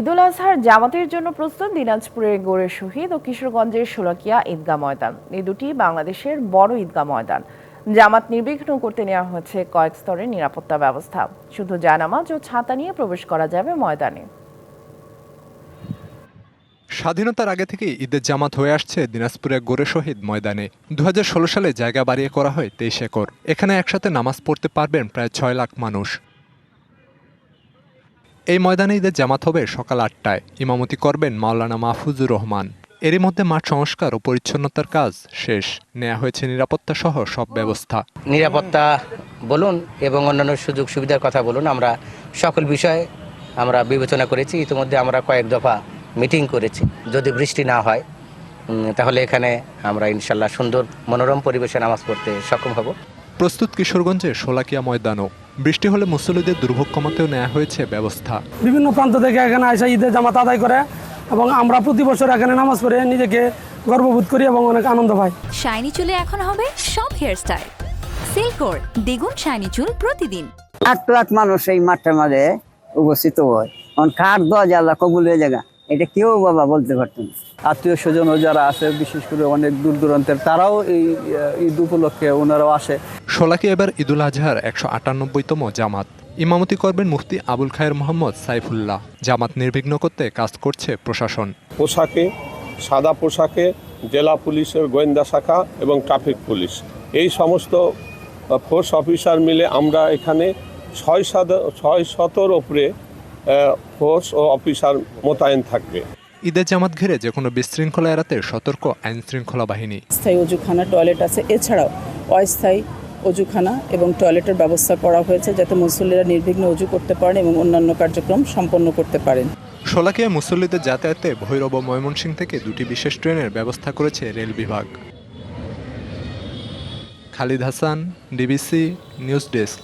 ঈদুল আজহার জামাতের জন্য প্রস্তুত দিনাজপুরের গোড়ে শহীদ ও কিশোরগঞ্জের শোলাকিয়া ঈদগাহ ময়দান। এই দুটি বাংলাদেশের বড় ঈদগাহ ময়দান। জামাত নির্বিঘ্ন করতে নেওয়া হয়েছে কয়েক স্তরের নিরাপত্তা ব্যবস্থা। শুধু জানামাজ ও ছাতা নিয়ে প্রবেশ করা যাবে ময়দানে। স্বাধীনতার আগে থেকে ঈদের জামাত হয়ে আসছে দিনাজপুরের গোরে শহীদ ময়দানে। দু হাজার ষোলো সালে জায়গা বাড়িয়ে করা হয় তেইশ একর। এখানে একসাথে নামাজ পড়তে পারবেন প্রায় ছয় লাখ মানুষ। এই ময়দানে ঈদের জামাত হবে সকাল আটটায়। ইমামতি করবেন মাওলানা মাহফুজুর রহমান। এরই মধ্যে মাঠ সংস্কার ও পরিচ্ছন্নতার কাজ শেষ। নেওয়া হয়েছে নিরাপত্তা সহ সব ব্যবস্থা। নিরাপত্তা বলুন এবং অন্যান্য সুযোগ সুবিধার কথা বলুন আমরা সকল বিষয়ে আমরা বিবেচনা করেছি। ইতিমধ্যে আমরা কয়েক দফা মিটিং করেছি। যদি বৃষ্টি না হয় তাহলে এখানে আমরা ইনশাল্লাহ সুন্দর মনোরম পরিবেশে নামাজ পড়তে সক্ষম হব। প্রস্তুত কিশোরগঞ্জে শোলাকিয়া ময়দানও। বৃষ্টি হলে মুসল্লিদের দুর্ভোগ কমাতেও নেওয়া হয়েছে ব্যবস্থা। বিভিন্ন প্রান্ত থেকে এখানে এসে ঈদের জামাত আদায় করে এবং আমরা প্রতি বছর এখানে নামাজ পড়ে নিজেকে গর্ববোধ করি এবং অনেক আনন্দ পাই। শাইনি চুলে এখন হবে সব হেয়ারস্টাইল সিল্কোর দ্বিগুণ শাইনি চুল প্রতিদিন। আট লাখ মানুষ এই মাঠের মাঝে উপস্থিত হয়। কারণ কার দশ আল্লাহ কবুলের জায়গা এটা কেউ বাবা বলতে পারতো না। আত্মীয় স্বজন যারা আছে বিশেষ করে অনেক দূর দূরান্তের তারাও এই ঈদ উপলক্ষে ওনারাও আসে। শোলাকি এবার ঈদুল আজহার একশো আটানব্বইতম জামাত। ইমামতি করবেন মুফতি আবুল খায়ের মোহাম্মদ সাইফুল্লাহ। জামাত নির্বিঘ্ন করতে কাজ করছে প্রশাসন। পোশাকে সাদা পোশাকে জেলা পুলিশের গোয়েন্দা শাখা এবং ট্রাফিক পুলিশ। এই সমস্ত ফোর্স অফিসার মিলে আমরা এখানে ছয় সাদ ছয় শতর ওপরে ফোর্স ও অফিসার মোতায়েন থাকবে। ঈদের জামাত ঘিরে যে কোনো বিশৃঙ্খলা এড়াতে সতর্ক আইন শৃঙ্খলা বাহিনী। স্থায়ী অজুখানা টয়লেট আছে। এছাড়াও অস্থায়ী অজুখানা এবং টয়লেটের ব্যবস্থা করা হয়েছে যাতে মুসল্লিরা নির্বিঘ্নে অজু করতে পারেন এবং অন্যান্য কার্যক্রম সম্পন্ন করতে পারেন। শোলাকিয়া মুসল্লিদের যাতায়াতে ভৈরব ও ময়মনসিংহ থেকে দুটি বিশেষ ট্রেনের ব্যবস্থা করেছে রেল বিভাগ। Khalid Hasan DBC news desk.